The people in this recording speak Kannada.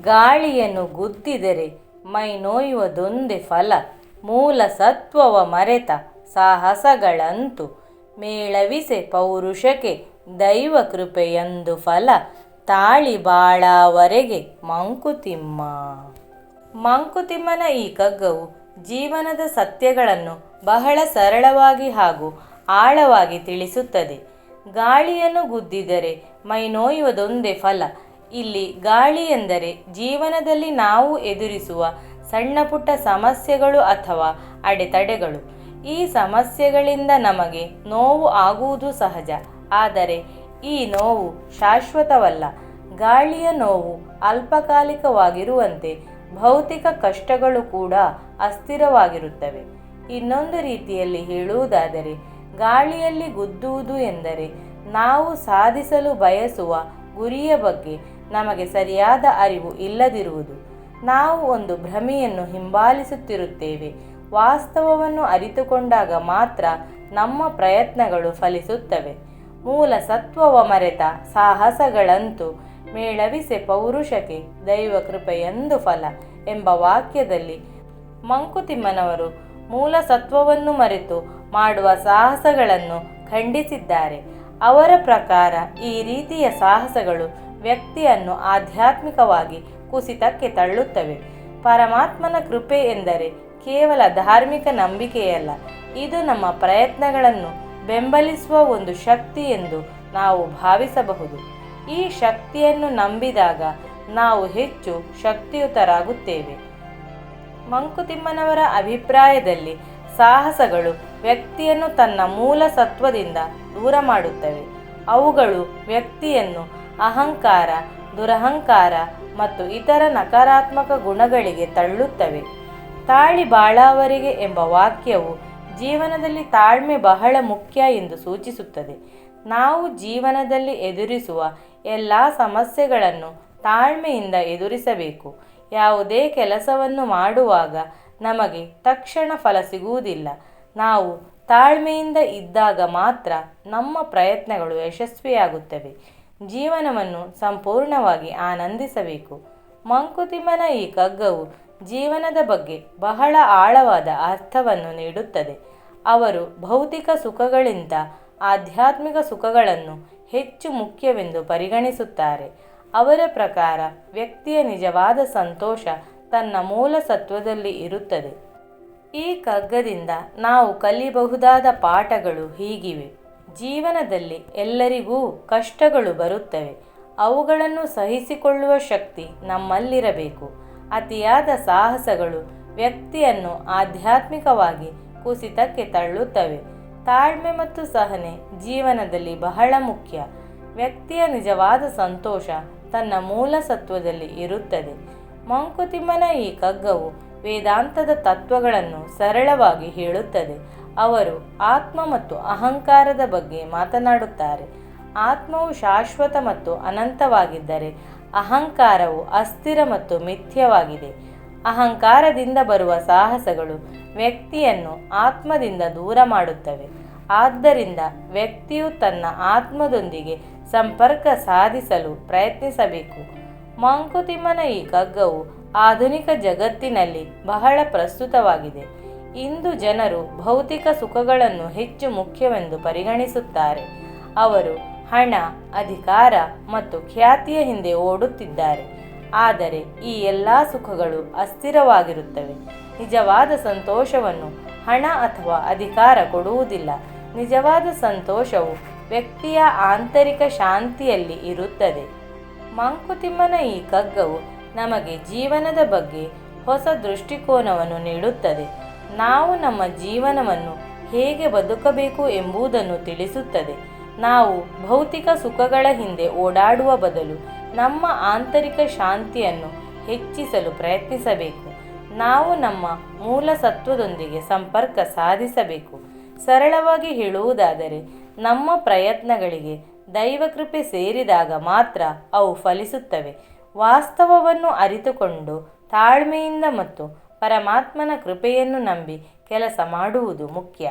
ಗಾಳಿಯನ್ನು ಗುದ್ದಿದರೆ ಮೈ ನೋಯುವುದೊಂದೇ ಫಲ. ಮೂಲ ಸತ್ವವ ಮರೆತ ಸಾಹಸಗಳಂತು. ಮೇಳವಿಸೆ ಪೌರುಷಕ್ಕೆ ದೈವ ಕೃಪೆಯಂದು ಫಲ. ತಾಳಿ ಬಾಳವರೆಗೆ ಮಂಕುತಿಮ್ಮ. ಮಂಕುತಿಮ್ಮನ ಈ ಕಗ್ಗವು ಜೀವನದ ಸತ್ಯಗಳನ್ನು ಬಹಳ ಸರಳವಾಗಿ ಹಾಗೂ ಆಳವಾಗಿ ತಿಳಿಸುತ್ತದೆ. ಗಾಳಿಯನ್ನು ಗುದ್ದಿದರೆ ಮೈ ನೋಯುವುದೊಂದೇ ಫಲ. ಇಲ್ಲಿ ಗಾಳಿ ಎಂದರೆ ಜೀವನದಲ್ಲಿ ನಾವು ಎದುರಿಸುವ ಸಣ್ಣ ಪುಟ್ಟ ಸಮಸ್ಯೆಗಳು ಅಥವಾ ಅಡೆತಡೆಗಳು. ಈ ಸಮಸ್ಯೆಗಳಿಂದ ನಮಗೆ ನೋವು ಆಗುವುದು ಸಹಜ. ಆದರೆ ಈ ನೋವು ಶಾಶ್ವತವಲ್ಲ. ಗಾಳಿಯ ನೋವು ಅಲ್ಪಕಾಲಿಕವಾಗಿರುವಂತೆ ಭೌತಿಕ ಕಷ್ಟಗಳು ಕೂಡ ಅಸ್ಥಿರವಾಗಿರುತ್ತವೆ. ಇನ್ನೊಂದು ರೀತಿಯಲ್ಲಿ ಹೇಳುವುದಾದರೆ, ಗಾಳಿಯಲ್ಲಿ ಗುದ್ದುವುದು ಎಂದರೆ ನಾವು ಸಾಧಿಸಲು ಬಯಸುವ ಗುರಿಯ ಬಗ್ಗೆ ನಮಗೆ ಸರಿಯಾದ ಅರಿವು ಇಲ್ಲದಿರುವುದು. ನಾವು ಒಂದು ಭ್ರಮೆಯನ್ನು ಹಿಂಬಾಲಿಸುತ್ತಿರುತ್ತೇವೆ. ವಾಸ್ತವವನ್ನು ಅರಿತುಕೊಂಡಾಗ ಮಾತ್ರ ನಮ್ಮ ಪ್ರಯತ್ನಗಳು ಫಲಿಸುತ್ತವೆ. ಮೂಲ ಸತ್ವವ ಮರೆತ ಸಾಹಸಗಳಂತೂ ಮೇಳವಿಸೆ ಪೌರುಷಕ್ಕೆ ದೈವ ಕೃಪೆಯೆಂದು ಫಲ ಎಂಬ ವಾಕ್ಯದಲ್ಲಿ ಮಂಕುತಿಮ್ಮನವರು ಮೂಲ ಸತ್ವವನ್ನು ಮರೆತು ಮಾಡುವ ಸಾಹಸಗಳನ್ನು ಖಂಡಿಸಿದ್ದಾರೆ. ಅವರ ಪ್ರಕಾರ ಈ ರೀತಿಯ ಸಾಹಸಗಳು ವ್ಯಕ್ತಿಯನ್ನು ಆಧ್ಯಾತ್ಮಿಕವಾಗಿ ಕುಸಿತಕ್ಕೆ ತಳ್ಳುತ್ತವೆ. ಪರಮಾತ್ಮನ ಕೃಪೆ ಎಂದರೆ ಕೇವಲ ಧಾರ್ಮಿಕ ನಂಬಿಕೆಯಲ್ಲ, ಇದು ನಮ್ಮ ಪ್ರಯತ್ನಗಳನ್ನು ಬೆಂಬಲಿಸುವ ಒಂದು ಶಕ್ತಿ ಎಂದು ನಾವು ಭಾವಿಸಬಹುದು. ಈ ಶಕ್ತಿಯನ್ನು ನಂಬಿದಾಗ ನಾವು ಹೆಚ್ಚು ಶಕ್ತಿಯುತರಾಗುತ್ತೇವೆ. ಮಂಕುತಿಮ್ಮನವರ ಅಭಿಪ್ರಾಯದಲ್ಲಿ ಸಾಹಸಗಳು ವ್ಯಕ್ತಿಯನ್ನು ತನ್ನ ಮೂಲ ಸತ್ವದಿಂದ ದೂರ ಮಾಡುತ್ತವೆ. ಅವುಗಳು ವ್ಯಕ್ತಿಯನ್ನು ಅಹಂಕಾರ, ದುರಹಂಕಾರ ಮತ್ತು ಇತರ ನಕಾರಾತ್ಮಕ ಗುಣಗಳಿಗೆ ತಳ್ಳುತ್ತವೆ. ತಾಳಿ ಬಾಳಾವರಿಗೆ ಎಂಬ ವಾಕ್ಯವು ಜೀವನದಲ್ಲಿ ತಾಳ್ಮೆ ಬಹಳ ಮುಖ್ಯ ಎಂದು ಸೂಚಿಸುತ್ತದೆ. ನಾವು ಜೀವನದಲ್ಲಿ ಎದುರಿಸುವ ಎಲ್ಲ ಸಮಸ್ಯೆಗಳನ್ನು ತಾಳ್ಮೆಯಿಂದ ಎದುರಿಸಬೇಕು. ಯಾವುದೇ ಕೆಲಸವನ್ನು ಮಾಡುವಾಗ ನಮಗೆ ತಕ್ಷಣ ಫಲ ಸಿಗುವುದಿಲ್ಲ. ನಾವು ತಾಳ್ಮೆಯಿಂದ ಇದ್ದಾಗ ಮಾತ್ರ ನಮ್ಮ ಪ್ರಯತ್ನಗಳು ಯಶಸ್ವಿಯಾಗುತ್ತವೆ. ಜೀವನವನ್ನು ಸಂಪೂರ್ಣವಾಗಿ ಆನಂದಿಸಬೇಕು. ಮಂಕುತಿಮ್ಮನ ಈ ಕಗ್ಗವು ಜೀವನದ ಬಗ್ಗೆ ಬಹಳ ಆಳವಾದ ಅರ್ಥವನ್ನು ನೀಡುತ್ತದೆ. ಅವರು ಭೌತಿಕ ಸುಖಗಳಿಂದ ಆಧ್ಯಾತ್ಮಿಕ ಸುಖಗಳನ್ನು ಹೆಚ್ಚು ಮುಖ್ಯವೆಂದು ಪರಿಗಣಿಸುತ್ತಾರೆ. ಅವರ ಪ್ರಕಾರ ವ್ಯಕ್ತಿಯ ನಿಜವಾದ ಸಂತೋಷ ತನ್ನ ಮೂಲ ಸತ್ವದಲ್ಲಿ ಇರುತ್ತದೆ. ಈ ಕಗ್ಗದಿಂದ ನಾವು ಕಲಿಯಬಹುದಾದ ಪಾಠಗಳು ಹೀಗಿವೆ. ಜೀವನದಲ್ಲಿ ಎಲ್ಲರಿಗೂ ಕಷ್ಟಗಳು ಬರುತ್ತವೆ. ಅವುಗಳನ್ನು ಸಹಿಸಿಕೊಳ್ಳುವ ಶಕ್ತಿ ನಮ್ಮಲ್ಲಿರಬೇಕು. ಅತಿಯಾದ ಸಾಹಸಗಳು ವ್ಯಕ್ತಿಯನ್ನು ಆಧ್ಯಾತ್ಮಿಕವಾಗಿ ಕುಸಿತಕ್ಕೆ ತಳ್ಳುತ್ತವೆ. ತಾಳ್ಮೆ ಮತ್ತು ಸಹನೆ ಜೀವನದಲ್ಲಿ ಬಹಳ ಮುಖ್ಯ. ವ್ಯಕ್ತಿಯ ನಿಜವಾದ ಸಂತೋಷ ತನ್ನ ಮೂಲ ಸತ್ವದಲ್ಲಿ ಇರುತ್ತದೆ. ಮಂಕುತಿಮ್ಮನ ಈ ಕಗ್ಗವು ವೇದಾಂತದ ತತ್ವಗಳನ್ನು ಸರಳವಾಗಿ ಹೇಳುತ್ತದೆ. ಅವರು ಆತ್ಮ ಮತ್ತು ಅಹಂಕಾರದ ಬಗ್ಗೆ ಮಾತನಾಡುತ್ತಾರೆ. ಆತ್ಮವು ಶಾಶ್ವತ ಮತ್ತು ಅನಂತವಾಗಿದ್ದರೆ ಅಹಂಕಾರವು ಅಸ್ಥಿರ ಮತ್ತು ಮಿಥ್ಯವಾಗಿದೆ. ಅಹಂಕಾರದಿಂದ ಬರುವ ಸಾಹಸಗಳು ವ್ಯಕ್ತಿಯನ್ನು ಆತ್ಮದಿಂದ ದೂರ ಮಾಡುತ್ತವೆ. ಆದ್ದರಿಂದ ವ್ಯಕ್ತಿಯು ತನ್ನ ಆತ್ಮದೊಂದಿಗೆ ಸಂಪರ್ಕ ಸಾಧಿಸಲು ಪ್ರಯತ್ನಿಸಬೇಕು. ಮಂಕುತಿಮ್ಮನ ಈ ಕಗ್ಗವು ಆಧುನಿಕ ಜಗತ್ತಿನಲ್ಲಿ ಬಹಳ ಪ್ರಸ್ತುತವಾಗಿದೆ. ಇಂದು ಜನರು ಭೌತಿಕ ಸುಖಗಳನ್ನು ಹೆಚ್ಚು ಮುಖ್ಯವೆಂದು ಪರಿಗಣಿಸುತ್ತಾರೆ. ಅವರು ಹಣ, ಅಧಿಕಾರ ಮತ್ತು ಖ್ಯಾತಿಯ ಹಿಂದೆ ಓಡುತ್ತಿದ್ದಾರೆ. ಆದರೆ ಈ ಎಲ್ಲ ಸುಖಗಳು ಅಸ್ಥಿರವಾಗಿರುತ್ತವೆ. ನಿಜವಾದ ಸಂತೋಷವನ್ನು ಹಣ ಅಥವಾ ಅಧಿಕಾರ ಕೊಡುವುದಿಲ್ಲ. ನಿಜವಾದ ಸಂತೋಷವು ವ್ಯಕ್ತಿಯ ಆಂತರಿಕ ಶಾಂತಿಯಲ್ಲಿ ಇರುತ್ತದೆ. ಮಂಕುತಿಮ್ಮನ ಈ ಕಗ್ಗವು ನಮಗೆ ಜೀವನದ ಬಗ್ಗೆ ಹೊಸ ದೃಷ್ಟಿಕೋನವನ್ನು ನೀಡುತ್ತದೆ. ನಾವು ನಮ್ಮ ಜೀವನವನ್ನು ಹೇಗೆ ಬದುಕಬೇಕು ಎಂಬುದನ್ನು ತಿಳಿಸುತ್ತದೆ. ನಾವು ಭೌತಿಕ ಸುಖಗಳ ಹಿಂದೆ ಓಡಾಡುವ ಬದಲು ನಮ್ಮ ಆಂತರಿಕ ಶಾಂತಿಯನ್ನು ಹೆಚ್ಚಿಸಲು ಪ್ರಯತ್ನಿಸಬೇಕು. ನಾವು ನಮ್ಮ ಮೂಲ ಸತ್ವದೊಂದಿಗೆ ಸಂಪರ್ಕ ಸಾಧಿಸಬೇಕು. ಸರಳವಾಗಿ ಹೇಳುವುದಾದರೆ, ನಮ್ಮ ಪ್ರಯತ್ನಗಳಿಗೆ ದೈವಕೃಪೆ ಸೇರಿದಾಗ ಮಾತ್ರ ಅವು ಫಲಿಸುತ್ತವೆ. ವಾಸ್ತವವನ್ನು ಅರಿತುಕೊಂಡು ತಾಳ್ಮೆಯಿಂದ ಮತ್ತು ಪರಮಾತ್ಮನ ಕೃಪೆಯನ್ನು ನಂಬಿ ಕೆಲಸ ಮಾಡುವುದು ಮುಖ್ಯ.